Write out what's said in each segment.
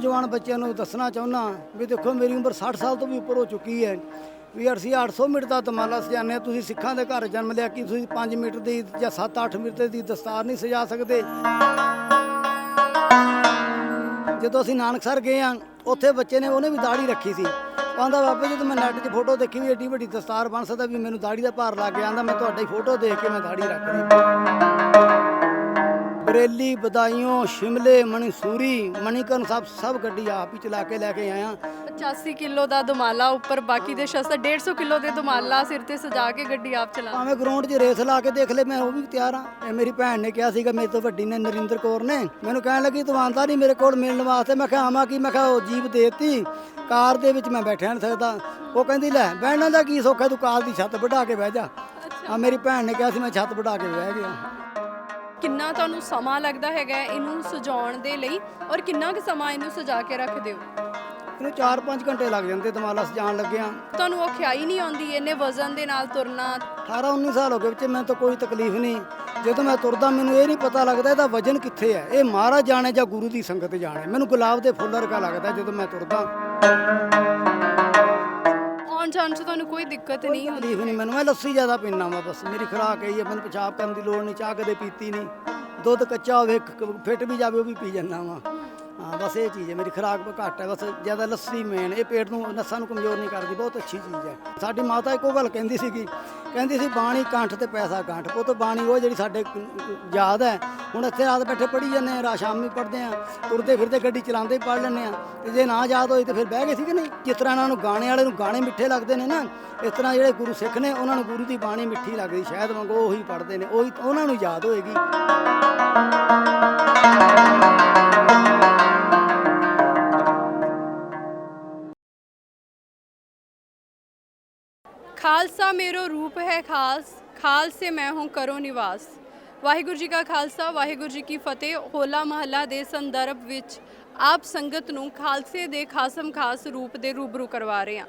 ਨੌਜਵਾਨ ਬੱਚਿਆਂ ਨੂੰ ਦੱਸਣਾ ਚਾਹੁੰਦਾ ਵੀ ਦੇਖੋ, ਮੇਰੀ ਉਮਰ 60 ਸਾਲ ਤੋਂ ਵੀ ਉੱਪਰ ਹੋ ਚੁੱਕੀ ਹੈ। ਵੀ ਅਸੀਂ 800 ਮੀਟਰ ਦਾ ਤਮਾਲਾ ਸਜਾਉਂਦੇ ਹਾਂ। ਤੁਸੀਂ ਸਿੱਖਾਂ ਦੇ ਘਰ ਜਨਮ ਲਿਆ, ਕਿ ਤੁਸੀਂ 5 ਮੀਟਰ ਦੀ ਜਾਂ 7-8 ਮੀਟਰ ਦੀ ਦਸਤਾਰ ਨਹੀਂ ਸਜਾ ਸਕਦੇ? ਜਦੋਂ ਅਸੀਂ ਨਾਨਕਸਰ ਗਏ ਆ ਉੱਥੇ ਬੱਚੇ ਨੇ ਉਹਨੇ ਵੀ ਦਾੜੀ ਰੱਖੀ ਸੀ। ਕਹਿੰਦਾ ਬਾਬਾ ਜਦੋਂ ਮੈਂ ਨੈਟ 'ਚ ਫੋਟੋ ਦੇਖੀ ਵੀ ਏਡੀ ਵੱਡੀ ਦਸਤਾਰ ਬਣ ਸਕਦਾ ਵੀ ਮੈਨੂੰ ਦਾੜੀ ਦਾ ਭਾਰ ਲੱਗ ਗਿਆ। ਆਂਦਾ ਮੈਂ ਤੁਹਾਡੀ ਫੋਟੋ ਦੇਖ ਕੇ ਮੈਂ ਦਾੜੀ ਰੱਖ ਲਈ ਬਰੇਲੀ ਬਦਾਈਓ ਸ਼ਿਮਲੇ ਮਨਸੂਰੀ ਮਣੀਕਰਨ ਸਭ ਸਭ ਗੱਡੀ ਆਪ ਹੀ ਚਲਾ ਕੇ ਲੈ ਕੇ ਆਇਆ 85 ਕਿਲੋ ਦਾ ਦੁਮਾਲਾ ਉੱਪਰ ਬਾਕੀ ਦੇ ਸ਼ਸਤਰ 150 ਕਿਲੋ ਦੇ ਦੁਮਾਲਾ ਸਿਰ ਤੇ ਸਜਾ ਕੇ ਗੱਡੀ ਆਪ ਚਲਾ। ਭਾਵੇਂ ਗਰਾਊਂਡ 'ਚ ਰੇਸ ਲਾ ਕੇ ਦੇਖ ਲੈ ਮੈਂ ਉਹ ਵੀ ਤਿਆਰ ਆ ਇਹ ਮੇਰੀ ਭੈਣ ਨੇ ਕਿਹਾ ਸੀਗਾ ਮੇਰੇ ਤੋਂ ਵੱਡੀ ਨੇ ਨਰਿੰਦਰ ਕੌਰ ਨੇ। ਮੈਨੂੰ ਕਹਿਣ ਲੱਗੀ ਤੂੰ ਆਂਦਾ ਨਹੀਂ ਮੇਰੇ ਕੋਲ ਮਿਲਣ ਵਾਸਤੇ? ਮੈਂ ਕਿਹਾ ਆਵਾਂ ਕੀ? ਮੈਂ ਕਿਹਾ ਉਹ ਜੀਪ ਦੇਤੀ। ਕਾਰ ਦੇ ਵਿੱਚ ਮੈਂ ਬੈਠਿਆ ਨਹੀਂ ਸਕਦਾ। ਉਹ ਕਹਿੰਦੀ ਲੈ ਬਹਿਣਾ ਦਾ ਕੀ ਸੌਖਾ ਤੂੰ ਕਾਰ ਦੀ ਛੱਤ ਵਢਾ ਕੇ ਬਹਿ ਜਾ। ਆ ਮੇਰੀ ਭੈਣ ਨੇ ਕਿਹਾ ਸੀ ਮੈਂ ਛੱਤ ਵਢਾ ਕੇ ਬਹਿ ਗਿਆ। ਕਿੰਨਾ ਤੁਹਾਨੂੰ ਸਮਾਂ ਲੱਗਦਾ ਹੈਗਾ ਹੈ ਇਹਨੂੰ ਸਜਾਉਣ ਦੇ ਲਈ ਔਰ ਕਿੰਨਾ ਕੁ ਸਮਾਂ ਇਹਨੂੰ ਸਜਾ ਕੇ ਰੱਖਦੇ ਹੋ? ਇਹਨੂੰ 4-5 ਘੰਟੇ ਲੱਗ ਜਾਂਦੇ ਦਮਾਲਾ ਸਜਾਣ ਲੱਗਿਆ। ਤੁਹਾਨੂੰ ਔਖਿਆਈ ਨਹੀਂ ਆਉਂਦੀ ਇਹਨੇ ਵਜ਼ਨ ਦੇ ਨਾਲ ਤੁਰਨਾ? 18-19 ਸਾਲ ਹੋ ਗਏ ਵਿੱਚ ਮੈਨੂੰ ਤਾਂ ਕੋਈ ਤਕਲੀਫ ਨਹੀਂ। ਜਦੋਂ ਮੈਂ ਤੁਰਦਾ ਮੈਨੂੰ ਇਹ ਨਹੀਂ ਪਤਾ ਲੱਗਦਾ ਇਹਦਾ ਵਜਨ ਕਿੱਥੇ ਹੈ। ਇਹ ਮਹਾਰਾਜ ਜਾਣੇ ਜਾਂ ਗੁਰੂ ਦੀ ਸੰਗਤ ਜਾਣੇ। ਮੈਨੂੰ ਗੁਲਾਬ ਦੇ ਫੁੱਲ ਵਰਗਾ ਲੱਗਦਾ ਜਦੋਂ ਮੈਂ ਤੁਰਦਾ। ਆਉਣ ਜਾਣ 'ਚ ਤੁਹਾਨੂੰ ਕੋਈ ਦਿੱਕਤ ਨਹੀਂ ਹੁੰਦੀ। ਤਕਲੀਫ ਨਹੀਂ ਮੈਨੂੰ ਮੈਂ ਲੱਸੀ ਜ਼ਿਆਦਾ ਪੀਣਾ ਵਾ ਬਸ ਮੇਰੀ ਖੁਰਾਕ ਇਹੀ ਹੈ ਮੈਨੂੰ ਪਿਸ਼ਾਬ ਕਰਨ ਦੀ ਲੋੜ ਨਹੀਂ ਚਾਹ ਕਦੇ ਪੀਤੀ ਨਹੀਂ ਦੁੱਧ ਕੱਚਾ ਹੋਵੇ ਫਿੱਟ ਵੀ ਜਾਵੇ ਉਹ ਵੀ ਪੀ ਜਾਂਦਾ ਵਾ। ਹਾਂ, ਬਸ ਇਹ ਚੀਜ਼ ਹੈ, ਮੇਰੀ ਖੁਰਾਕ ਘੱਟ ਹੈ, ਬਸ ਜ਼ਿਆਦਾ ਲੱਸੀ, ਮੇਨ, ਇਹ ਪੇਟ ਨੂੰ ਨਸਾਂ ਨੂੰ ਕਮਜ਼ੋਰ ਨਹੀਂ ਕਰਦੀ, ਬਹੁਤ ਅੱਛੀ ਚੀਜ਼ ਹੈ। ਸਾਡੀ ਮਾਤਾ ਇੱਕੋ ਗੱਲ ਕਹਿੰਦੀ ਸੀਗੀ, ਕਹਿੰਦੀ ਸੀ ਬਾਣੀ ਕੰਠ ਤੇ ਪੈਸਾ ਕੰਠ, ਉਹ ਤੋਂ ਬਾਣੀ ਉਹ ਜਿਹੜੀ ਸਾਡੇ ਯਾਦ ਹੈ, ਹੁਣ ਇੱਥੇ ਰਾਤ ਬੈਠੇ ਪੜ੍ਹੀ ਜਾਂਦੇ ਆ ਰਾ ਸ਼ਾਮੀ ਪੜ੍ਹਦੇ ਆ ਤੁਰਦੇ ਫਿਰਦੇ ਗੱਡੀ ਚਲਾਉਂਦੇ ਹੀ ਪੜ੍ਹ ਲੈਂਦੇ ਆ ਤੇ ਜੇ ਨਾ ਯਾਦ ਹੋਈ ਤੇ ਫਿਰ ਬਹਿ ਗਏ ਸੀ ਕਿ ਨਹੀਂ? ਜਿਸ ਤਰ੍ਹਾਂ ਇਹਨਾਂ ਨੂੰ ਗਾਣੇ ਵਾਲੇ ਨੂੰ ਗਾਣੇ ਮਿੱਠੇ ਲੱਗਦੇ ਨੇ ਨਾ, ਇਸ ਤਰ੍ਹਾਂ ਜਿਹੜੇ ਗੁਰੂ ਸਿੱਖ ਨੇ, ਉਹਨਾਂ ਨੂੰ ਗੁਰੂ ਦੀ ਬਾਣੀ ਮਿੱਠੀ ਲੱਗਦੀ, ਸ਼ਾਇਦ ਵਾਂਗੂ ਉਹੀ ਪੜ੍ਹਦੇ ਨੇ, ਉਹੀ, ਉਹਨਾਂ ਨੂੰ ਯਾਦ ਹੋਏਗੀ। ਖਾਲਸਾ ਮੇਰੋ ਰੂਪ ਹੈ ਖਾਸ ਖਾਲਸੇ ਮੈਂ ਹੂੰ ਕਰੋ ਨਿਵਾਸ। ਵਾਹਿਗੁਰੂ ਜੀ ਕਾ ਖਾਲਸਾ, ਵਾਹਿਗੁਰੂ ਜੀ ਕੀ ਫਤਿਹ, ਹੋਲਾ ਮਹੱਲਾ ਦੇ ਸੰਦਰਭ ਵਿੱਚ ਆਪ ਸੰਗਤ ਨੂੰ ਖਾਲਸੇ ਦੇ ਖਾਸਮ ਖਾਸ ਰੂਪ ਦੇ ਰੂਬਰੂ ਕਰਵਾ ਰਹੇ ਹਾਂ।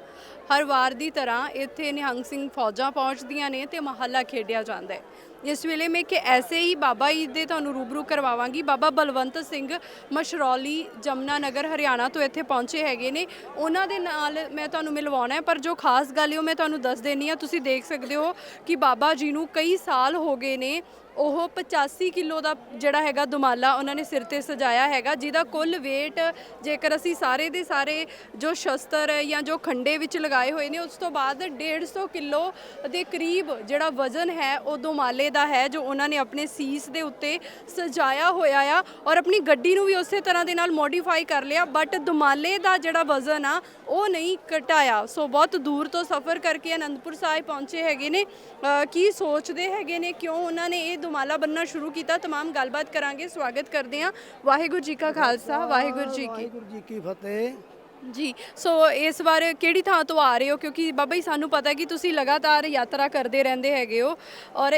ਹਰ ਵਾਰ ਦੀ ਤਰ੍ਹਾਂ ਇੱਥੇ ਨਿਹੰਗ ਸਿੰਘ ਫੌਜਾਂ ਪਹੁੰਚਦੀਆਂ ਨੇ ਤੇ ਮਹੱਲਾ ਖੇਡਿਆ ਜਾਂਦਾ ਹੈ। ਜਿਸ ਵੇਲੇ ਮੈਂ ਕਿ ਐਸੇ ਹੀ ਬਾਬਾ ਜੀ ਦੇ ਤੁਹਾਨੂੰ ਰੂਬਰੂ ਕਰਵਾਵਾਂਗੀ। ਬਾਬਾ ਬਲਵੰਤ ਸਿੰਘ ਮਸ਼ਰੌਲੀ ਜਮਨਾ ਨਗਰ ਹਰਿਆਣਾ ਤੋਂ ਇੱਥੇ ਪਹੁੰਚੇ ਹੈਗੇ ਨੇ। ਉਹਨਾਂ ਦੇ ਨਾਲ ਮੈਂ ਤੁਹਾਨੂੰ ਮਿਲਵਾਉਣਾ ਹੈ, ਪਰ ਜੋ ਖਾਸ ਗੱਲ ਹੈ, ਉਹ ਮੈਂ ਤੁਹਾਨੂੰ ਦੱਸ ਦੇਣੀ ਆ ਤੁਸੀਂ ਦੇਖ ਸਕਦੇ ਹੋ ਕਿ ਬਾਬਾ ਜੀ ਨੂੰ ਕਈ ਸਾਲ ਹੋ ਗਏ ਨੇ। ਉਹ 85 ਕਿਲੋ ਦਾ ਜਿਹੜਾ ਹੈਗਾ ਦੁਮਾਲਾ ਉਹਨਾਂ ਨੇ ਸਿਰ ਤੇ ਸਜਾਇਆ ਹੈਗਾ, ਜਿਹਦਾ ਕੁੱਲ weight ਜੇਕਰ ਅਸੀਂ ਸਾਰੇ ਦੇ ਸਾਰੇ ਜੋ ਸ਼ਸਤਰ ਜਾਂ ਜੋ ਖੰਡੇ ਵਿੱਚ ਲਗਾਏ ਹੋਏ ਨੇ, ਉਸ ਤੋਂ ਬਾਅਦ 150 ਕਿਲੋ ਦੇ ਕਰੀਬ ਜਿਹੜਾ ਵਜ਼ਨ ਹੈ, ਉਹ ਦੁਮਾਲੇ ਦਾ ਹੈ ਜੋ ਉਹਨਾਂ ਨੇ ਆਪਣੇ ਸੀਸ ਦੇ ਉੱਤੇ ਸਜਾਇਆ ਹੋਇਆ ਆ ਔਰ ਆਪਣੀ ਗੱਡੀ ਨੂੰ ਵੀ ਉਸੇ ਤਰ੍ਹਾਂ ਦੇ ਨਾਲ ਮੋਡੀਫਾਈ ਕਰ ਲਿਆ ਬਟ ਦੁਮਾਲੇ ਦਾ ਜਿਹੜਾ ਵਜ਼ਨ ਆ ਉਹ ਨਹੀਂ ਘਟਾਇਆ ਸੋ ਬਹੁਤ ਦੂਰ ਤੋਂ ਸਫ਼ਰ ਕਰਕੇ ਅਨੰਦਪੁਰ ਸਾਹਿਬ ਪਹੁੰਚੇ ਹੈਗੇ ਨੇ ਅ, ਕੀ ਸੋਚਦੇ ਹੈਗੇ ਨੇ ਕਿਉਂ ਉਹਨਾਂ ਨੇ ਇਹ ਦੁਮਾਲਾ ਬੰਨਣਾ ਸ਼ੁਰੂ ਕੀਤਾ तमाम ਗੱਲਬਾਤ ਕਰਾਂਗੇ ਸਵਾਗਤ ਕਰਦੇ ਹਾਂ ਵਾਹਿਗੁਰੂ ਜੀ ਕਾ ਖਾਲਸਾ ਵਾਹਿਗੁਰੂ ਜੀ ਕੀ ਵਾਹਿਗੁਰੂ ਜੀ ਕੀ ਫਤਿਹ ਜੀ ਸੋ ਇਸ ਵਾਰ ਕਿਹੜੀ ਥਾਂ ਤੋਂ ਆ ਰਹੇ ਹੋ? ਕਿਉਂਕਿ ਬਾਬਾ ਜੀ ਸਾਨੂੰ ਪਤਾ ਕਿ ਤੁਸੀਂ ਲਗਾਤਾਰ ਯਾਤਰਾ ਕਰਦੇ ਰਹਿੰਦੇ ਹੈਗੇ ਹੋ। ਔਰ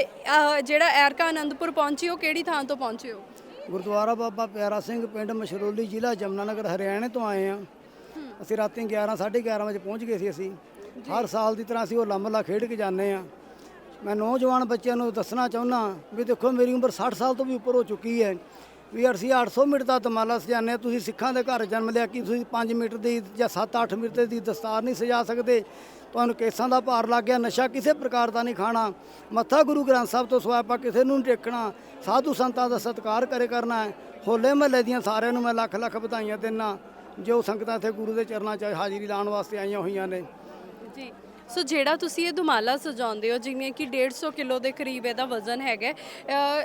ਜਿਹੜਾ ਐਰਕਾ ਆਨੰਦਪੁਰ ਪਹੁੰਚੇ ਹੋ ਕਿਹੜੀ ਥਾਂ ਤੋਂ ਪਹੁੰਚੇ ਹੋ? ਗੁਰਦੁਆਰਾ ਬਾਬਾ ਪਿਆਰਾ ਸਿੰਘ ਪਿੰਡ ਮਸ਼ਰੂਲੀ ਜ਼ਿਲ੍ਹਾ ਜਮਨਾਨਗਰ ਹਰਿਆਣਾ ਤੋਂ ਆਏ ਆ ਅਸੀਂ ਰਾਤੀ 11 11:30 ਵਜੇ ਪਹੁੰਚ ਗਏ ਸੀ ਅਸੀਂ। ਹਰ ਸਾਲ ਦੀ ਤਰ੍ਹਾਂ ਅਸੀਂ ਉਹ ਲੰਮਲਾ ਖੇਡ ਕੇ ਜਾਂਦੇ ਆ ਮੈਂ ਨੌਜਵਾਨ ਬੱਚਿਆਂ ਨੂੰ ਦੱਸਣਾ ਚਾਹੁੰਦਾ ਵੀ ਦੇਖੋ ਮੇਰੀ ਉਮਰ 60 ਸਾਲ ਤੋਂ ਵੀ ਉੱਪਰ ਹੋ ਚੁੱਕੀ ਹੈ। ਵੀ ਅਸੀਂ 800 ਮੀਟਰ ਦਾ ਤਮਾਲਾ ਸਜਾਉਂਦੇ ਹਾਂ, ਤੁਸੀਂ ਸਿੱਖਾਂ ਦੇ ਘਰ ਜਨਮ ਲਿਆ, ਕਿ ਤੁਸੀਂ 5 ਮੀਟਰ ਦੀ ਜਾਂ 7-8 ਮੀਟਰ ਦੀ ਦਸਤਾਰ ਨਹੀਂ ਸਜਾ ਸਕਦੇ? ਤੁਹਾਨੂੰ ਕੇਸਾਂ ਦਾ ਭਾਰ ਲੱਗ ਗਿਆ, ਨਸ਼ਾ ਕਿਸੇ ਪ੍ਰਕਾਰ ਦਾ ਨਹੀਂ ਖਾਣਾ। ਮੱਥਾ ਗੁਰੂ ਗ੍ਰੰਥ ਸਾਹਿਬ ਤੋਂ ਸਿਵਾ ਆਪਾਂ ਕਿਸੇ ਨੂੰ ਨਹੀਂ ਟੇਕਣਾ। ਸਾਧੂ ਸੰਤਾਂ ਦਾ ਸਤਿਕਾਰ ਕਰੇ ਕਰਨਾ ਹੈ। ਹੋਲੇ ਮਹੱਲੇ ਦੀਆਂ ਸਾਰਿਆਂ ਨੂੰ ਮੈਂ ਲੱਖ ਲੱਖ ਵਧਾਈਆਂ ਦਿੰਦਾ। ਜੋ ਸੰਗਤਾਂ ਇੱਥੇ ਗੁਰੂ ਦੇ ਚਰਨਾਂ 'ਚ ਹਾਜ਼ਰੀ ਲਾਉਣ ਵਾਸਤੇ ਆਈਆਂ ਹੋਈਆਂ ਨੇ। ਜੀ। ਸੋ ਜਿਹੜਾ ਤੁਸੀਂ ਇਹ ਦੁਮਾਲਾ ਸਜਾਉਂਦੇ ਹੋ ਜਿਵੇਂ ਕਿ 150 ਕਿਲੋ ਦੇ ਕਰੀਬ ਇਹਦਾ ਵਜ਼ਨ ਹੈਗਾ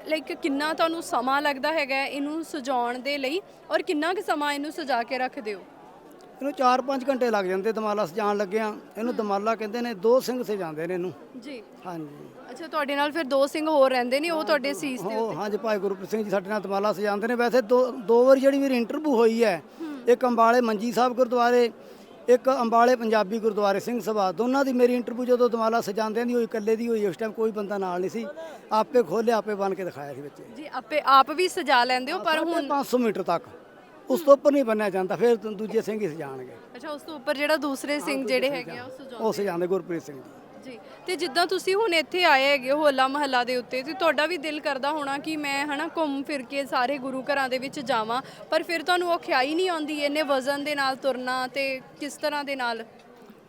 ਲਾਈਕ ਕਿੰਨਾ ਤੁਹਾਨੂੰ ਸਮਾਂ ਲੱਗਦਾ ਹੈਗਾ ਇਹਨੂੰ ਸਜਾਉਣ ਦੇ ਲਈ ਔਰ ਕਿੰਨਾ ਕੁ ਸਮਾਂ ਇਹਨੂੰ ਸਜਾ ਕੇ ਰੱਖਦੇ ਹੋ? ਇਹਨੂੰ 4-5 ਘੰਟੇ ਲੱਗ ਜਾਂਦੇ ਦਮਾਲਾ ਸਜਾਣ ਲੱਗਿਆਂ। ਇਹਨੂੰ ਦਮਾਲਾ ਕਹਿੰਦੇ ਨੇ ਦੋ ਸਿੰਘ ਸਜਾਉਂਦੇ ਨੇ ਇਹਨੂੰ। ਜੀ। ਹਾਂਜੀ। ਅੱਛਾ ਤੁਹਾਡੇ ਨਾਲ ਫਿਰ ਦੋ ਸਿੰਘ ਹੋਰ ਰਹਿੰਦੇ ਨੇ ਉਹ ਤੁਹਾਡੇ ਸੀਸ ਤੇ ਉਹ ਹਾਂਜੀ ਭਾਈ ਗੁਰਪ੍ਰੀਤ ਸਿੰਘ ਜੀ ਸਾਡੇ ਨਾਲ ਦਮਾਲਾ ਸਜਾਉਂਦੇ ਨੇ। ਵੈਸੇ ਦੋ ਦੋ ਵਾਰੀ ਜਿਹੜੀ ਮੇਰੀ ਇੰਟਰਵਿਊ ਹੋਈ ਹੈ। ਇੱਕ ਅੰਬਾਲੇ ਮੰਜੀ ਸਾਹਿਬ ਗੁਰਦੁਆਰੇ ਇੱਕ ਅੰਬਾਲੇ ਪੰਜਾਬੀ ਗੁਰਦੁਆਰੇ ਸਿੰਘ ਸਭਾ ਦੋਨਾਂ ਦੀ ਮੇਰੀ ਇੰਟਰਵਿਊ ਜਦੋਂ ਦਮਾਲਾ ਸਜਾਉਂਦਿਆਂ ਦੀ ਹੋਈ ਇਕੱਲੇ ਦੀ ਹੋਈ ਉਸ ਟਾਈਮ ਕੋਈ ਬੰਦਾ ਨਾਲ ਨਹੀਂ ਸੀ। ਆਪੇ ਖੋਲਿਆ ਆਪੇ ਬਣ ਕੇ ਦਿਖਾਇਆ ਸੀ ਬੱਚੇ। ਜੀ ਆਪੇ ਆਪ ਵੀ ਸਜਾ ਲੈਂਦੇ ਹੋ ਪਰ ਹੁਣ 500 ਮੀਟਰ ਤੱਕ। ਉਸ ਤੋਂ ਉੱਪਰ ਨਹੀਂ ਬੰਨਿਆ ਜਾਂਦਾ ਫਿਰ ਦੂਜੇ ਸਿੰਘ ਹੀ ਸਜਾਣਗੇ। ਅੱਛਾ ਉਸ ਤੋਂ ਉੱਪਰ ਜਿਹੜਾ ਦੂਸਰੇ ਸਿੰਘ ਜਿਹੜੇ ਹੈਗੇ ਆ ਉਹ ਸਜਾਉਂਦੇ ਗੁਰਪ੍ਰੀਤ ਸਿੰਘ ਜੀ। ਜੀ। ਤੇ ਜਿੱਦਾਂ ਤੁਸੀਂ ਹੁਣ ਇੱਥੇ ਆਏ ਹੈਗੇ ਹੋਲਾ ਮਹੱਲਾ ਦੇ ਉੱਤੇ, ਤੇ ਤੁਹਾਡਾ ਵੀ ਦਿਲ ਕਰਦਾ ਹੋਣਾ ਕਿ ਮੈਂ ਹਨਾ ਘੁੰਮ ਫਿਰ ਕੇ ਸਾਰੇ ਗੁਰੂ ਘਰਾਂ ਦੇ ਵਿੱਚ ਜਾਵਾਂ, ਪਰ ਫਿਰ ਤੁਹਾਨੂੰ ਉਹ ਖਿਆਈ ਨਹੀਂ ਆਉਂਦੀ ਇੰਨੇ ਵਜ਼ਨ ਦੇ ਨਾਲ ਤੁਰਨਾ ਤੇ ਕਿਸ ਤਰ੍ਹਾਂ ਦੇ ਨਾਲ?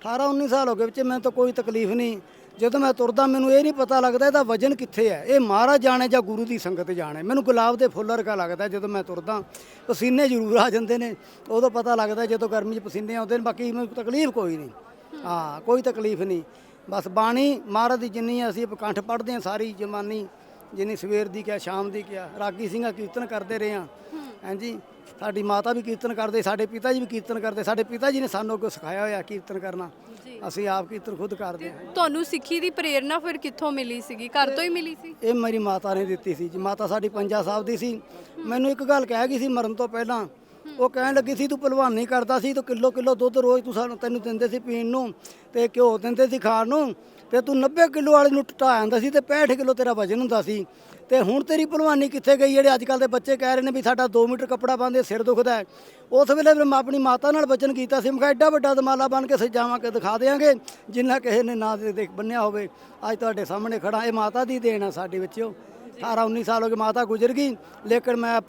18 19 ਸਾਲ ਹੋ ਗਏ ਵਿੱਚ ਮੈਨੂੰ ਤਾਂ ਕੋਈ ਤਕਲੀਫ ਨਹੀਂ। ਜਦੋਂ ਮੈਂ ਤੁਰਦਾ ਮੈਨੂੰ ਇਹ ਨਹੀਂ ਪਤਾ ਲੱਗਦਾ ਇਹਦਾ ਵਜਨ ਕਿੱਥੇ ਹੈ। ਇਹ ਮਹਾਰਾਜ ਜਾਣੇ ਜਾਂ ਗੁਰੂ ਦੀ ਸੰਗਤ ਜਾਣੇ। ਮੈਨੂੰ ਗੁਲਾਬ ਦੇ ਫੁੱਲ ਵਰਗਾ ਲੱਗਦਾ ਜਦੋਂ ਮੈਂ ਤੁਰਦਾ। ਪਸੀਨੇ ਜ਼ਰੂਰ ਆ ਜਾਂਦੇ ਨੇ। ਉਦੋਂ ਪਤਾ ਲੱਗਦਾ ਜਦੋਂ ਗਰਮੀ 'ਚ ਪਸੀਨੇ ਆਉਂਦੇ ਨੇ, ਬਾਕੀ ਮੈਨੂੰ ਤਕਲੀਫ ਕੋਈ ਨਹੀਂ। ਹਾਂ, ਕੋਈ ਤਕਲੀਫ ਨਹੀਂ। ਬਸ ਬਾਣੀ ਮਹਾਰਾਜ ਦੀ ਜਿੰਨੀ ਅਸੀਂ ਕੰਠ ਪੜ੍ਹਦੇ ਹਾਂ ਸਾਰੀ ਜਮਾਨੀ ਜਿੰਨੀ ਸਵੇਰ ਦੀ ਕਿਹਾ ਸ਼ਾਮ ਦੀ ਕਿਹਾ ਰਾਗੀ ਸਿੰਘਾ ਕੀਰਤਨ ਕਰਦੇ ਰਹੇ ਹਾਂ। ਹਾਂਜੀ ਸਾਡੀ ਮਾਤਾ ਵੀ ਕੀਰਤਨ ਕਰਦੇ ਸਾਡੇ ਪਿਤਾ ਜੀ ਵੀ ਕੀਰਤਨ ਕਰਦੇ ਸਾਡੇ ਪਿਤਾ ਜੀ ਨੇ ਸਾਨੂੰ ਅੱਗੋਂ ਸਿਖਾਇਆ ਹੋਇਆ ਕੀਰਤਨ ਕਰਨਾ। ਅਸੀਂ ਆਪ ਕੀਰਤਨ ਖੁਦ ਕਰਦੇ ਹਾਂ। ਤੁਹਾਨੂੰ ਸਿੱਖੀ ਦੀ ਪ੍ਰੇਰਣਾ ਫਿਰ ਕਿੱਥੋਂ ਮਿਲੀ ਸੀਗੀ? ਘਰ ਤੋਂ ਹੀ ਮਿਲੀ ਸੀ? ਇਹ ਮੇਰੀ ਮਾਤਾ ਨੇ ਦਿੱਤੀ ਸੀ ਜੀ। ਮਾਤਾ ਸਾਡੀ ਪੰਜਾ ਸਾਹਿਬ ਦੀ ਸੀ। ਮੈਨੂੰ ਇੱਕ ਗੱਲ ਕਹਿ ਗਈ ਸੀ ਮਰਨ ਤੋਂ ਪਹਿਲਾਂ। ਉਹ ਕਹਿਣ ਲੱਗੀ ਸੀ, ਤੂੰ ਭਲਵਾਨੀ ਕਰਦਾ ਸੀ, ਤੂੰ ਕਿਲੋ ਕਿਲੋ ਦੁੱਧ ਰੋਜ਼ ਤੂੰ ਸਾਨੂੰ ਤੈਨੂੰ ਦਿੰਦੇ ਸੀ ਪੀਣ ਨੂੰ ਤੇ ਘਿਓ ਦਿੰਦੇ ਸੀ ਖਾਣ ਨੂੰ ਤੇ ਤੂੰ 90 ਕਿਲੋ ਵਾਲੇ ਨੂੰ ਟਟਾ ਜਾਂਦਾ ਸੀ ਤੇ 65 ਕਿਲੋ ਤੇਰਾ ਵਜਨ ਹੁੰਦਾ ਸੀ ਤੇ ਹੁਣ ਤੇਰੀ ਭਲਵਾਨੀ ਕਿੱਥੇ ਗਈ? ਜਿਹੜੇ ਅੱਜ ਕੱਲ ਦੇ ਬੱਚੇ ਕਹਿ ਰਹੇ ਨੇ ਵੀ ਸਾਡਾ 2 ਮੀਟਰ ਕੱਪੜਾ ਪਾਉਂਦੇ ਸਿਰ ਦੁਖਦਾ ਹੈ। ਉਸ ਵੇਲੇ ਫਿਰ ਮੈਂ ਆਪਣੀ ਮਾਤਾ ਨਾਲ ਵਚਨ ਕੀਤਾ ਸੀ, ਮੈਂ ਕਿਹਾ, ਐਡਾ ਵੱਡਾ ਦਮਾਲਾ ਬਣ ਕੇ ਸਜਾਵਾਂ ਕੇ ਦਿਖਾ ਦੇਾਂਗੇ ਜਿੰਨਾ ਕਿਸੇ ਨੇ ਨਾ ਦੇ ਦੇਖ ਬੰਨਿਆ ਹੋਵੇ। ਅੱਜ ਤੁਹਾਡੇ ਸਾਹਮਣੇ ਖੜਾ ਇਹ ਮਾਤਾ ਦੀ ਦੇਣ ਆ ਸਾਡੇ ਵਿੱਚੋਂ 18 19 ਸਾਲ ਹੋ ਗਏ ਮਾਤਾ ਗੁਜ਼ਰ ਗਈ। ਲੇਕਿਨ ਮੈਂ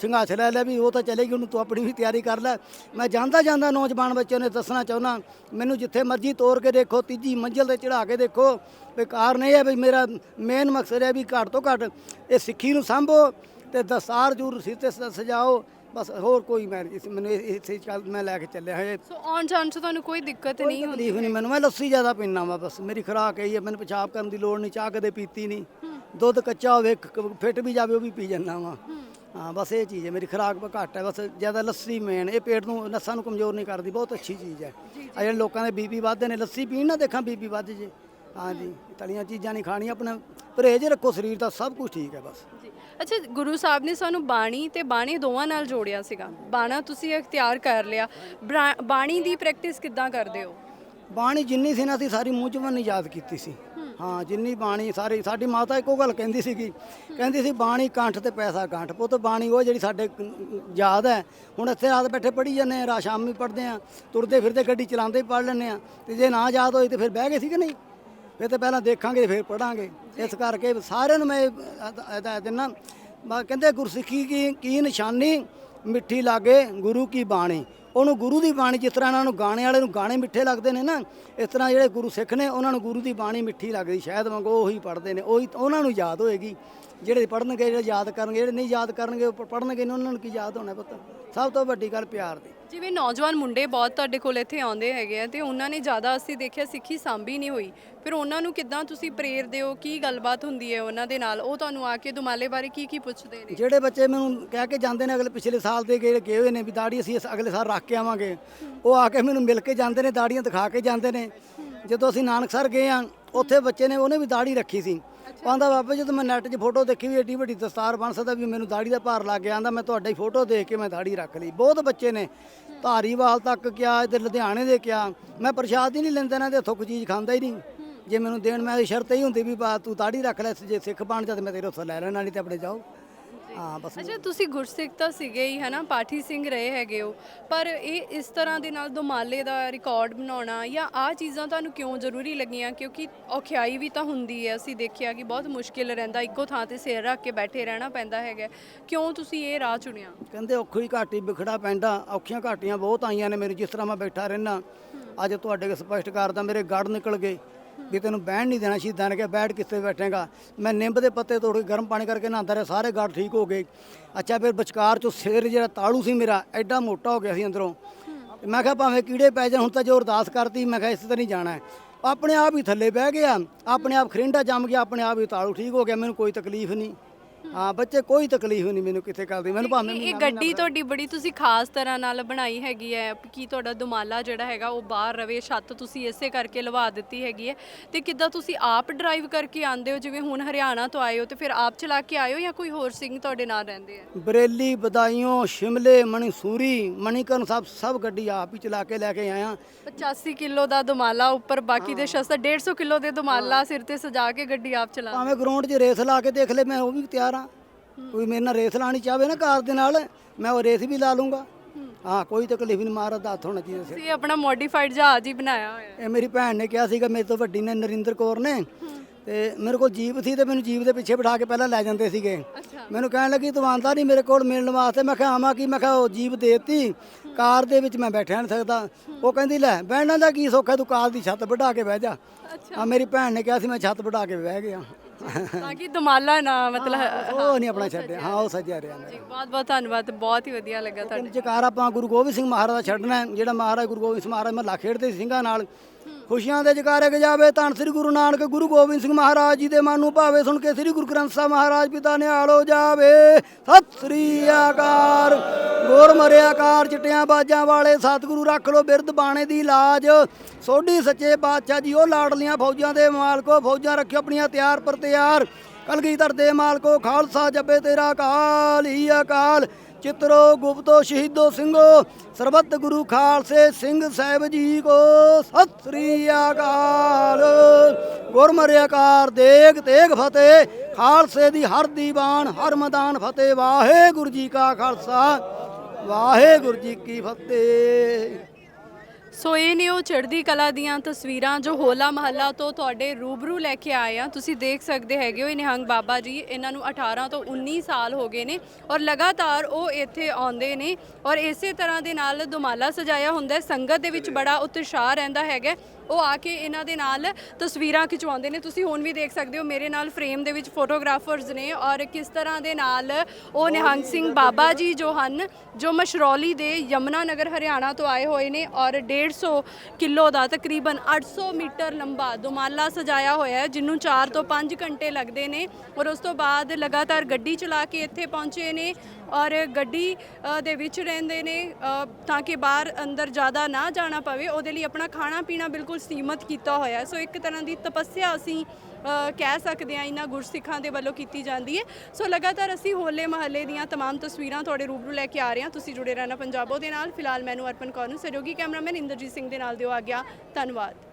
ਸੰਘਾਸ ਲੈ ਲਿਆ ਵੀ ਉਹ ਤਾਂ ਚਲੇ ਗਈ ਉਹਨੂੰ ਤੂੰ ਆਪਣੀ ਵੀ ਤਿਆਰੀ ਕਰ ਲੈ। ਮੈਂ ਜਾਂਦਾ ਜਾਂਦਾ ਨੌਜਵਾਨ ਬੱਚਿਆਂ ਨੇ ਦੱਸਣਾ ਚਾਹੁੰਦਾ ਮੈਨੂੰ ਜਿੱਥੇ ਮਰਜ਼ੀ ਤੋਰ ਕੇ ਦੇਖੋ ਤੀਜੀ ਮੰਜ਼ਿਲ ਤੇ ਚੜਾ ਕੇ ਦੇਖੋ। ਵੀ ਕਾਰਨ ਇਹ ਹੈ ਵੀ ਮੇਰਾ ਮੇਨ ਮਕਸਦ ਹੈ ਵੀ ਘੱਟ ਤੋਂ ਘੱਟ ਇਹ ਸਿੱਖੀ ਨੂੰ ਸੰਭੋ ਤੇ ਦਸਾਰ ਜੂਰ ਸਿਰ ਤੇ ਸਜਾਓ। ਬਸ ਹੋਰ ਕੋਈ ਮੈਂ ਇਸ- ਮੈਨੂੰ ਇੱਥੇ ਚੱਲ ਮੈਂ ਲੈ ਕੇ ਚੱਲਿਆ ਹੈ ਸੋ ਆਉਣ ਜਾਣ 'ਚ ਤੁਹਾਨੂੰ ਕੋਈ ਦਿੱਕਤ ਨਹੀਂ ਹੁੰਦੀ ਨਹੀਂ ਮੈਨੂੰ ਮੈਂ ਲੱਸੀ ਜ਼ਿਆਦਾ ਪੀਣਾ ਵਾ ਬਸ ਮੇਰੀ ਖੁਰਾਕ ਇਹੀ ਹੈ ਮੈਨੂੰ ਪਿਸ਼ਾਬ ਕਰਨ ਦੀ ਲੋੜ ਨਹੀਂ ਚਾਹ ਕਦੇ ਪੀਤੀ ਨਹੀਂ। ਦੁੱਧ ਕੱਚਾ ਹੋਵੇ ਫਿੱਟ ਵੀ ਜਾਵੇ ਉਹ ਵੀ ਪੀ ਜਾਂਦਾ ਵਾ। ਹਾਂ ਬਸ ਇਹ ਚੀਜ਼ ਹੈ ਮੇਰੀ ਖੁਰਾਕ ਘੱਟ ਹੈ ਬਸ ਜ਼ਿਆਦਾ ਲੱਸੀ ਮੇਨ ਇਹ ਪੇਟ ਨੂੰ ਨਸਾਂ ਨੂੰ ਕਮਜ਼ੋਰ ਨਹੀਂ ਕਰਦੀ ਬਹੁਤ ਅੱਛੀ ਚੀਜ਼ ਹੈ। ਜਿਹੜੇ ਲੋਕਾਂ ਦੇ ਬੀਪੀ ਵੱਧਦੇ ਨੇ ਲੱਸੀ ਪੀਣ ਨਾ ਦੇਖਾਂ ਬੀਪੀ ਵੱਧ ਜੇ। ਹਾਂਜੀ ਤਲੀਆਂ ਚੀਜ਼ਾਂ ਨਹੀਂ ਖਾਣੀਆਂ ਆਪਣਾ ਪਰਹੇਜ਼ ਰੱਖੋ ਸਰੀਰ ਦਾ ਸਭ ਕੁਝ ਠੀਕ ਹੈ ਬਸ। ਜੀ। ਅੱਛਾ ਗੁਰੂ ਸਾਹਿਬ ਨੇ ਸਾਨੂੰ ਬਾਣੀ ਤੇ ਬਾਣੀ ਦੋਵਾਂ ਨਾਲ ਜੋੜਿਆ ਸੀਗਾ। ਬਾਣਾ ਤੁਸੀਂ ਇਖਤਿਆਰ ਕਰ ਲਿਆ। ਬਾਣੀ ਦੀ ਪ੍ਰੈਕਟਿਸ ਕਿੱਦਾਂ ਕਰਦੇ ਹੋ? ਬਾਣੀ ਜਿੰਨੀ ਸੀ ਨਾ ਅਸੀਂ ਸਾਰੀ ਮੂੰਹ ਚ ਨਹੀਂ ਯਾਦ ਕੀਤੀ ਸੀ। ਹਾਂ ਜਿੰਨੀ ਬਾਣੀ ਸਾਰੀ ਸਾਡੀ ਮਾਤਾ ਇੱਕੋ ਗੱਲ ਕਹਿੰਦੀ ਸੀਗੀ। ਕਹਿੰਦੀ ਸੀ ਬਾਣੀ ਕੰਠ ਤੇ ਪੈਸਾ ਕੰਠ। ਪੁੱਤ ਬਾਣੀ ਉਹ ਜਿਹੜੀ ਸਾਡੇ ਯਾਦ ਹੈ ਹੁਣ ਇੱਥੇ ਰਾਤ ਬੈਠੇ ਪੜ੍ਹੀ ਜਾਂਦੇ ਆ ਰਾ ਸ਼ਾਮੀ ਪੜ੍ਹਦੇ ਆ ਤੁਰਦੇ ਫਿਰਦੇ ਗੱਡੀ ਚਲਾਉਂਦੇ ਹੀ ਪੜ੍ਹ ਲੈਂਦੇ ਆ ਤੇ ਜੇ ਨਾ ਯਾਦ ਹੋਈ ਤੇ ਫਿਰ ਬਹਿ ਗਏ ਸੀ ਕਿ ਨਹੀਂ? ਫਿਰ ਤੇ ਪਹਿਲਾਂ ਦੇਖਾਂਗੇ ਫਿਰ ਪੜਾਂਗੇ ਇਸ ਕਰਕੇ ਸਾਰਿਆਂ ਨੂੰ ਮੈਂ ਇਹਦਾ ਦਿੰਨਾ ਕਹਿੰਦੇ ਗੁਰਸਿੱਖੀ ਕੀ ਕੀ ਨਿਸ਼ਾਨੀ? ਮਿੱਠੀ ਲਾਗੇ ਗੁਰੂ ਕੀ ਬਾਣੀ? ਉਹਨੂੰ ਗੁਰੂ ਦੀ ਬਾਣੀ ਜਿਸ ਤਰ੍ਹਾਂ ਇਹਨਾਂ ਨੂੰ ਗਾਣੇ ਵਾਲੇ ਨੂੰ ਗਾਣੇ ਮਿੱਠੇ ਲੱਗਦੇ ਨੇ ਨਾ, ਇਸ ਤਰ੍ਹਾਂ ਜਿਹੜੇ ਗੁਰੂ ਸਿੱਖ ਨੇ ਉਹਨਾਂ ਨੂੰ ਗੁਰੂ ਦੀ ਬਾਣੀ ਮਿੱਠੀ ਲੱਗਦੀ ਸ਼ਾਇਦ ਵਾਂਗੂ ਉਹੀ ਪੜ੍ਹਦੇ ਨੇ, ਉਹੀ ਉਹਨਾਂ ਨੂੰ ਯਾਦ ਹੋਏਗੀ। ਜਿਹੜੇ ਪੜ੍ਹਨਗੇ, ਜਿਹੜੇ ਯਾਦ ਕਰਨਗੇ, ਜਿਹੜੇ ਨਹੀਂ ਯਾਦ ਕਰਨਗੇ, ਉਹ ਪੜ੍ਹਨਗੇ ਨਹੀਂ ਉਹਨਾਂ ਨੂੰ ਕੀ ਯਾਦ ਹੋਣਾ ਪੁੱਤ? ਸਭ ਤੋਂ ਵੱਡੀ ਗੱਲ ਪਿਆਰ ਦੀ। ਜਿਵੇਂ ਨੌਜਵਾਨ ਮੁੰਡੇ ਬਹੁਤ ਤੁਹਾਡੇ ਕੋਲ ਇੱਥੇ ਆਉਂਦੇ ਹੈਗੇ ਆ ਤੇ ਉਹਨਾਂ ਨੇ ਜ਼ਿਆਦਾ ਅਸੀਂ ਦੇਖਿਆ ਸਿੱਖੀ ਸਾਂਭੀ ਨਹੀਂ ਹੋਈ। ਫਿਰ ਉਹਨਾਂ ਨੂੰ ਕਿੱਦਾਂ ਤੁਸੀਂ ਪ੍ਰੇਰਦੇ ਹੋ ਕੀ ਗੱਲਬਾਤ ਹੁੰਦੀ ਹੈ ਉਹਨਾਂ ਦੇ ਨਾਲ? ਉਹ ਤੁਹਾਨੂੰ ਆ ਕੇ ਦੁਮਾਲੇ ਬਾਰੇ ਕੀ ਕੀ ਪੁੱਛਦੇ ਨੇ? ਜਿਹੜੇ ਬੱਚੇ ਮੈਨੂੰ ਕਹਿ ਕੇ ਜਾਂਦੇ ਨੇ ਅਗਲੇ ਪਿਛਲੇ ਸਾਲ ਦੇ ਗਏ ਗਏ ਹੋਏ ਨੇ ਵੀ ਦਾੜੀ ਅਸੀਂ ਅਗਲੇ ਸਾਲ ਰੱਖ ਕੇ ਆਵਾਂਗੇ। ਉਹ ਆ ਕੇ ਮੈਨੂੰ ਮਿਲ ਕੇ ਜਾਂਦੇ ਨੇ, ਦਾੜੀਆਂ ਦਿਖਾ ਕੇ ਜਾਂਦੇ ਨੇ। ਜਦੋਂ ਅਸੀਂ ਨਾਨਕਸਰ ਗਏ ਆ, ਉੱਥੇ ਬੱਚੇ ਨੇ ਉਹਨੇ ਵੀ ਦਾੜੀ ਰੱਖੀ ਸੀ। ਕਹਿੰਦਾ ਬਾਬਾ, ਜਦੋਂ ਮੈਂ ਨੈਟ 'ਚ ਫੋਟੋ ਦੇਖੀ ਵੀ ਏਡੀ ਵੱਡੀ ਦਸਤਾਰ ਬਣ ਸਕਦਾ ਵੀ ਮੈਨੂੰ ਦਾੜੀ ਦਾ ਭਾਰ ਲੱਗ ਗਿਆ, ਆਂਦਾ, ਮੈਂ ਤੁਹਾਡੀ ਫੋਟੋ ਦੇਖ ਕੇ ਮੈਂ ਦਾੜੀ ਰੱਖ ਲਈ। ਬਹੁਤ ਬੱਚੇ ਨੇ। ਧਾਰੀਵਾਲ ਤੱਕ ਕਿਹਾ ਇੱਧਰ ਲੁਧਿਆਣੇ ਦੇ ਕਿਹਾ ਮੈਂ ਪ੍ਰਸ਼ਾਦ ਹੀ ਨਹੀਂ ਲੈਂਦਾ ਇਹਨਾਂ ਦੇ ਹੱਥੋਂ, ਕੋਈ ਚੀਜ਼ ਖਾਂਦਾ ਹੀ ਨਹੀਂ। ਜੇ ਮੈਨੂੰ ਦੇਣ ਮੈਂ ਸ਼ਰਤ ਹੀ ਹੁੰਦੀ ਵੀ ਬਾ, ਤੂੰ ਦਾੜੀ ਰੱਖ ਲੈ, ਜੇ ਸਿੱਖ ਬਣ ਜਾ ਤੇ ਮੈਂ ਤੇਰੇ ਉੱਥੋਂ ਲੈ ਲੈਣਾ, ਨਹੀਂ ਤੇ ਆਪਣੇ ਜਾਓ। ਹਾਂ ਬਸ ਅੱਛਾ ਤੁਸੀਂ ਗੁਰਸਿੱਖ ਤਾਂ ਸੀਗੇ ਹੀ ਹਨਾ? ਪਾਠੀ ਸਿੰਘ ਰਹੇ ਹੈਗੇ ਹੋ। ਪਰ ਇਹ ਇਸ ਤਰ੍ਹਾਂ ਦੇ ਨਾਲ ਦੁਮਾਲੇ ਦਾ ਰਿਕਾਰਡ ਬਣਾਉਣਾ ਜਾਂ ਆ ਚੀਜ਼ਾਂ ਤੁਹਾਨੂੰ ਕਿਉਂ ਜ਼ਰੂਰੀ ਲੱਗੀਆਂ? ਕਿਉਂਕਿ ਔਖਿਆਈ ਵੀ ਤਾਂ ਹੁੰਦੀ ਹੈ। ਅਸੀਂ ਦੇਖਿਆ ਕਿ ਬਹੁਤ ਮੁਸ਼ਕਿਲ ਰਹਿੰਦਾ ਇੱਕੋ ਥਾਂ ਤੇ ਸਿਰ ਰੱਖ ਕੇ ਬੈਠੇ ਰਹਿਣਾ ਪੈਂਦਾ ਹੈਗਾ। ਕਿਉਂ ਤੁਸੀਂ ਇਹ ਰਾਹ ਚੁਣਿਆ? ਕਹਿੰਦੇ ਔਖੀ ਘਾਟੀ ਵਿਖੜਾ ਪੈਂਦਾ। ਔਖੀਆਂ ਘਾਟੀਆਂ ਬਹੁਤ ਆਈਆਂ ਨੇ ਮੈਨੂੰ ਜਿਸ ਤਰ੍ਹਾਂ ਮੈਂ ਬੈਠਾ ਰਹਿਣਾ ਅੱਜ ਤੁਹਾਡੇ ਕੋਲ ਸਪਸ਼ਟ ਕਰਦਾ ਮੇਰੇ ਗੜ ਨਿਕਲ ਗਏ। ਵੀ ਤੈਨੂੰ ਬਹਿਣ ਨਹੀਂ ਦੇਣਾ ਸ਼ਹੀਦਾਂ ਨੇ ਕਿਹਾ, ਬੈਠ ਕਿੱਥੇ ਬੈਠੇਗਾ। ਮੈਂ ਨਿੰਬ ਦੇ ਪੱਤੇ ਤੋੜ ਕੇ ਗਰਮ ਪਾਣੀ ਕਰਕੇ ਨਹਾਉਂਦਾ ਰਿਹਾ, ਸਾਰੇ ਗਾੜ ਠੀਕ ਹੋ ਗਏ। ਅੱਛਾ, ਫਿਰ ਵਿਚਕਾਰ ਚੋਂ ਸਿਰ ਜਿਹੜਾ ਤਾਲੂ ਸੀ ਮੇਰਾ, ਐਡਾ ਮੋਟਾ ਹੋ ਗਿਆ ਸੀ ਅੰਦਰੋਂ। ਤੇ ਮੈਂ ਕਿਹਾ, ਭਾਵੇਂ ਕੀੜੇ ਪੈ ਜਾਣ, ਹੁਣ ਤਾਂ ਜੋ ਅਰਦਾਸ ਕਰਤੀ, ਮੈਂ ਕਿਹਾ, ਇਸ ਤਰ੍ਹਾਂ ਨਹੀਂ ਜਾਣਾ। ਹੈ ਆਪਣੇ ਆਪ ਹੀ ਥੱਲੇ ਬਹਿ ਗਿਆ, ਆਪਣੇ ਆਪ ਖਰਿੰਡਾ ਜੰਮ ਗਿਆ, ਆਪਣੇ ਆਪ ਹੀ ਤਾਲੂ ਠੀਕ ਹੋ ਗਿਆ, ਮੈਨੂੰ ਕੋਈ ਤਕਲੀਫ ਨਹੀਂ। ਹਾਂ ਬੱਚੇ ਕੋਈ ਤਕਲੀਫ ਨਹੀਂ ਮੈਨੂੰ ਕਿਤੇ ਕਰਦੀ ਮੈਨੂੰ ਭਾਵੇਂ ਇਹ ਗੱਡੀ ਤੁਹਾਡੀ ਬੜੀ ਤੁਸੀਂ ਖਾਸ ਤਰ੍ਹਾਂ ਨਾਲ ਬਣਾਈ ਹੈਗੀ ਹੈ ਕੀ ਤੁਹਾਡਾ ਦੁਮਾਲਾ ਜਿਹੜਾ ਹੈਗਾ ਉਹ ਬਾਹਰ ਰਵੇ ਛੱਤ ਤੁਸੀਂ ਇਸੇ ਕਰਕੇ ਲਵਾ ਦਿੱਤੀ ਹੈਗੀ ਹੈ ਤੇ ਕਿੱਦਾਂ ਤੁਸੀਂ ਆਪ ਡਰਾਈਵ ਕਰਕੇ ਆਉਂਦੇ ਹੋ ਜਿਵੇਂ ਹੁਣ ਹਰਿਆਣਾ ਤੋਂ ਆਏ ਹੋ ਤੇ ਫਿਰ ਆਪ ਚਲਾ ਕੇ ਆਏ ਹੋ ਜਾਂ ਕੋਈ ਹੋਰ ਸਿੰਘ ਤੁਹਾਡੇ ਨਾਲ ਰਹਿੰਦੇ ਆ? ਬਰੇਲੀ ਬਦਾਈਓ ਸ਼ਿਮਲੇ ਮਣੀਸੂਰੀ ਮਣੀਕਰਨ ਸਭ ਸਭ ਗੱਡੀ ਆਪ ਹੀ ਚਲਾ ਕੇ ਲੈ ਕੇ ਆਇਆ 85 ਕਿਲੋ ਦਾ ਦੁਮਾਲਾ ਉੱਪਰ ਬਾਕੀ ਦੇ ਸ਼ਸਤਰ 150 ਕਿਲੋ ਦੇ ਦੁਮਾਲਾ ਸਿਰ ਤੇ ਸਜਾ ਕੇ ਗੱਡੀ ਆਪ ਚਲਾ ਭਾਵੇਂ ਗਰਾਊਂਡ 'ਚ ਰੇਸ ਲਾ ਕੇ ਦੇਖ ਲੈ ਮੈਂ ਉਹ ਵੀ ਤਿਆਰ ਆ। ਕੋਈ ਮੇਰੇ ਨਾਲ ਰੇਸ ਲਾਣੀ ਚਾਹਵੇ ਨਾ ਕਾਰ ਦੇ ਨਾਲ ਮੈਂ ਉਹ ਰੇਸ ਵੀ ਲਾ ਲੂੰਗਾ ਹਾਂ ਕੋਈ ਤਕਲੀਫ ਨਹੀਂ ਮਹਾਰਾਜ ਦਾ ਹੱਥ ਹੋਣਾ ਚਾਹੀਦਾ ਤੁਸੀਂ ਆਪਣਾ ਮੋਡੀਫਾਈਡ ਜਹਾਜ਼ ਹੀ ਬਣਾਇਆ ਹੋਇਆ ਹੈ। ਇਹ ਮੇਰੀ ਭੈਣ ਨੇ ਕਿਹਾ ਸੀਗਾ ਮੇਰੇ ਤੋਂ ਵੱਡੀ ਨੇ ਨਰਿੰਦਰ ਕੌਰ ਨੇ। ਤੇ ਮੇਰੇ ਕੋਲ ਜੀਪ ਸੀ ਤੇ ਮੈਨੂੰ ਜੀਪ ਦੇ ਪਿੱਛੇ ਬਿਠਾ ਕੇ ਪਹਿਲਾਂ ਲੈ ਜਾਂਦੇ ਸੀਗੇ। ਮੈਨੂੰ ਕਹਿਣ ਲੱਗੀ ਤੂੰ ਆਂਦਾ ਨਹੀਂ ਮੇਰੇ ਕੋਲ ਮਿਲਣ ਵਾਸਤੇ? ਮੈਂ ਕਿਹਾ ਆਵਾਂ ਕੀ? ਮੈਂ ਕਿਹਾ ਉਹ ਜੀਪ ਦੇਤੀ। ਕਾਰ ਦੇ ਵਿੱਚ ਮੈਂ ਬੈਠਿਆ ਨਹੀਂ ਸਕਦਾ। ਉਹ ਕਹਿੰਦੀ ਲੈ ਬਹਿਣਾ ਦਾ ਕੀ ਸੁੱਖ ਤੂੰ ਕਾਰ ਦੀ ਛੱਤ ਵਢਾ ਕੇ ਬਹਿ ਜਾ। ਆ ਮੇਰੀ ਭੈਣ ਨੇ ਕਿਹਾ ਸੀ ਮੈਂ ਛੱਤ ਵਢਾ ਕੇ ਬਹਿ ਗਿਆ ਤਾਂ ਕਿ ਦਮਾਲਾ ਨਾ ਮਤਲਬ ਉਹ ਨਹੀਂ ਆਪਣਾ ਛੱਡਿਆ। ਹਾਂ ਉਹ ਸੱਜਿਆ ਰਿਹਾ ਜੀ ਬਹੁਤ ਬਹੁਤ ਧੰਨਵਾਦ। ਬਹੁਤ ਹੀ ਵਧੀਆ ਲੱਗਾ ਤੁਹਾਡੇ ਜਕਾਰ ਆਪਾਂ ਗੁਰੂ ਗੋਬਿੰਦ ਸਿੰਘ ਮਹਾਰਾਜ ਦਾ ਛੱਡਣਾ ਹੈ, ਜਿਹੜਾ ਮਹਾਰਾਜ ਗੁਰੂ ਗੋਬਿੰਦ ਸਿੰਘ ਮਹਾਰਾਜ ਮਹੱਲਾ ਖੇਡਦੇ ਸੀ ਸਿੰਘਾਂ ਨਾਲ। ਖੁਸ਼ੀਆਂ ਦੇ ਜਕਾਰੇ ਗਜਾਵੇ ਧੰਨ ਸ੍ਰੀ ਗੁਰੂ ਨਾਨਕ, ਗੁਰੂ ਗੋਬਿੰਦ ਸਿੰਘ ਮਹਾਰਾਜ ਜੀ ਦੇ ਮਨ ਨੂੰ ਭਾਵੇ, ਸੁਣ ਕੇ ਸ੍ਰੀ ਗੁਰੂ ਗ੍ਰੰਥ ਸਾਹਿਬ ਮਹਾਰਾਜ ਪਿਤਾ ਨਿਹਾਲੋ ਜਾਵੇ। ਸਤਿ ਸ੍ਰੀ ਅਕਾਲ। ਗੋਰ ਮਰਿਆਕਾਰ ਚਿੱਟਿਆਂ ਬਾਜਾਂ ਵਾਲੇ, ਸਤਿਗੁਰੂ ਰੱਖ ਲੋ ਬਿਰਧ ਬਾਣੇ ਦੀ ਲਾਜ। ਸੋਢੀ ਸੱਚੇ ਬਾਦਸ਼ਾਹ ਜੀ, ਉਹ ਲਾਡਲੀਆਂ ਫੌਜਾਂ ਦੇ ਮਾਲਕੋ, ਫੌਜਾਂ ਰੱਖਿਓ ਆਪਣੀਆਂ ਤਿਆਰ ਪਰ ਤਿਆਰ। ਕਲਗੀਧਰ ਦੇ ਮਾਲਕੋ, ਖਾਲਸਾ ਜੱਬੇ ਤੇਰਾ ਕਾਲ ਹੀ ਅਕਾਲ। ਚਿਤਰੋ ਗੁਪਤੋ ਸ਼ਹੀਦੋ ਸਿੰਘੋ, ਸਰਬੱਤ ਗੁਰੂ ਖਾਲਸੇ ਸਿੰਘ ਸਾਹਿਬ ਜੀ ਕੋ। ਸਤਿ ਸ੍ਰੀ ਅਕਾਲ। ਗੁਰਮਰਿਆਕਾਰ ਦੇਗ ਤੇਗ ਫਤਿਹ, ਖਾਲਸੇ ਦੀ ਹਰ ਦੀਵਾਨ, ਹਰ ਮੈਦਾਨ ਫਤਿਹ। ਵਾਹਿਗੁਰੂ ਜੀ ਕਾ ਖਾਲਸਾ, ਵਾਹਿਗੁਰੂ ਜੀ ਕੀ ਫਤਿਹ। ਸੋ ਇਹ ਨੇ ਉਹ ਚੜ੍ਹਦੀ ਕਲਾ ਦੀਆਂ ਤਸਵੀਰਾਂ ਜੋ ਹੋਲਾ ਮਹੱਲਾ ਤੋਂ ਤੁਹਾਡੇ ਰੂਬਰੂ ਲੈ ਕੇ ਆਏ ਆ। ਤੁਸੀਂ ਦੇਖ ਸਕਦੇ ਹੈਗੇ ਹੋ, ਇਹ ਨਿਹੰਗ ਬਾਬਾ ਜੀ, ਇਹਨਾਂ ਨੂੰ 18 ਤੋਂ 19 ਸਾਲ ਹੋ ਗਏ ਨੇ ਔਰ ਲਗਾਤਾਰ ਉਹ ਇੱਥੇ ਆਉਂਦੇ ਨੇ ਔਰ ਇਸੇ ਤਰ੍ਹਾਂ ਦੇ ਨਾਲ ਦੁਮਾਲਾ ਸਜਾਇਆ ਹੁੰਦਾ ਸੰਗਤ ਦੇ ਵਿੱਚ ਬੜਾ ਉਤਸ਼ਾਹ ਰਹਿੰਦਾ ਹੈਗਾ ਉਹ ਆ ਕੇ ਇਹਨਾਂ ਦੇ ਨਾਲ ਤਸਵੀਰਾਂ ਖਿਚਵਾਉਂਦੇ ਨੇ। ਤੁਸੀਂ ਹੁਣ ਵੀ ਦੇਖ ਸਕਦੇ ਹੋ, ਮੇਰੇ ਨਾਲ ਫਰੇਮ ਦੇ ਵਿੱਚ ਫੋਟੋਗ੍ਰਾਫਰਸ ਨੇ ਔਰ ਕਿਸ ਤਰ੍ਹਾਂ ਦੇ ਨਾਲ ਉਹ ਨਿਹੰਗ ਸਿੰਘ ਬਾਬਾ ਜੀ ਜੋ ਹਨ, ਜੋ ਮਸ਼ਰੌਲੀ ਦੇ ਯਮਨਾ ਨਗਰ, ਹਰਿਆਣਾ ਤੋਂ ਆਏ ਹੋਏ ਨੇ ਔਰ 150 ਕਿਲੋ ਦਾ ਤਕਰੀਬਨ 800 ਮੀਟਰ ਲੰਬਾ ਦੁਮਾਲਾ ਸਜਾਇਆ ਹੋਇਆ ਹੈ, ਜਿਹਨੂੰ 4 ਤੋਂ 5 ਘੰਟੇ ਲੱਗਦੇ ਨੇ ਔਰ ਉਸ ਤੋਂ ਬਾਅਦ ਲਗਾਤਾਰ ਗੱਡੀ ਚਲਾ ਕੇ ਇੱਥੇ ਪਹੁੰਚੇ ਨੇ ਔਰ ਗੱਡੀ ਦੇ ਵਿੱਚ ਰਹਿੰਦੇ ਨੇ ਤਾਂ ਕਿ ਬਾਹਰ ਅੰਦਰ ਜ਼ਿਆਦਾ ਨਾ ਜਾਣਾ ਪਵੇ, ਉਹਦੇ ਲਈ ਆਪਣਾ ਖਾਣਾ ਪੀਣਾ ਬਿਲਕੁਲ ਸੀਮਤ ਕੀਤਾ ਹੋਇਆ ਹੈ। ਸੋ ਇੱਕ ਤਰ੍ਹਾਂ ਦੀ ਤਪੱਸਿਆ ਅਸੀਂ ਅ, ਕਹਿ ਸਕਦੇ ਹਾਂ ਇਹਨਾਂ ਗੁਰਸਿੱਖਾਂ ਦੇ ਵੱਲੋਂ ਕੀਤੀ ਜਾਂਦੀ ਹੈ ਸੋ ਲਗਾਤਾਰ ਅਸੀਂ ਹੋਲੇ ਮਹੱਲੇ ਦੀਆਂ तमाम ਤਸਵੀਰਾਂ ਤੁਹਾਡੇ ਰੂਬਰੂ ਲੈ ਕੇ ਆ ਰਹੇ ਹਾਂ ਤੁਸੀਂ ਜੁੜੇ ਰਹਿਣਾ ਪੰਜਾਬੋ ਦੇ ਨਾਲ ਫਿਲਹਾਲ ਮੈਨੂੰ ਅਰਪਨ ਕੌਰ ਨੂੰ ਸਹਿਯੋਗੀ ਕੈਮਰਾਮੈਨ ਇੰਦਰਜੀਤ ਸਿੰਘ ਦੇ ਨਾਲ ਦਿਓ ਆ ਗਿਆ ਧੰਨਵਾਦ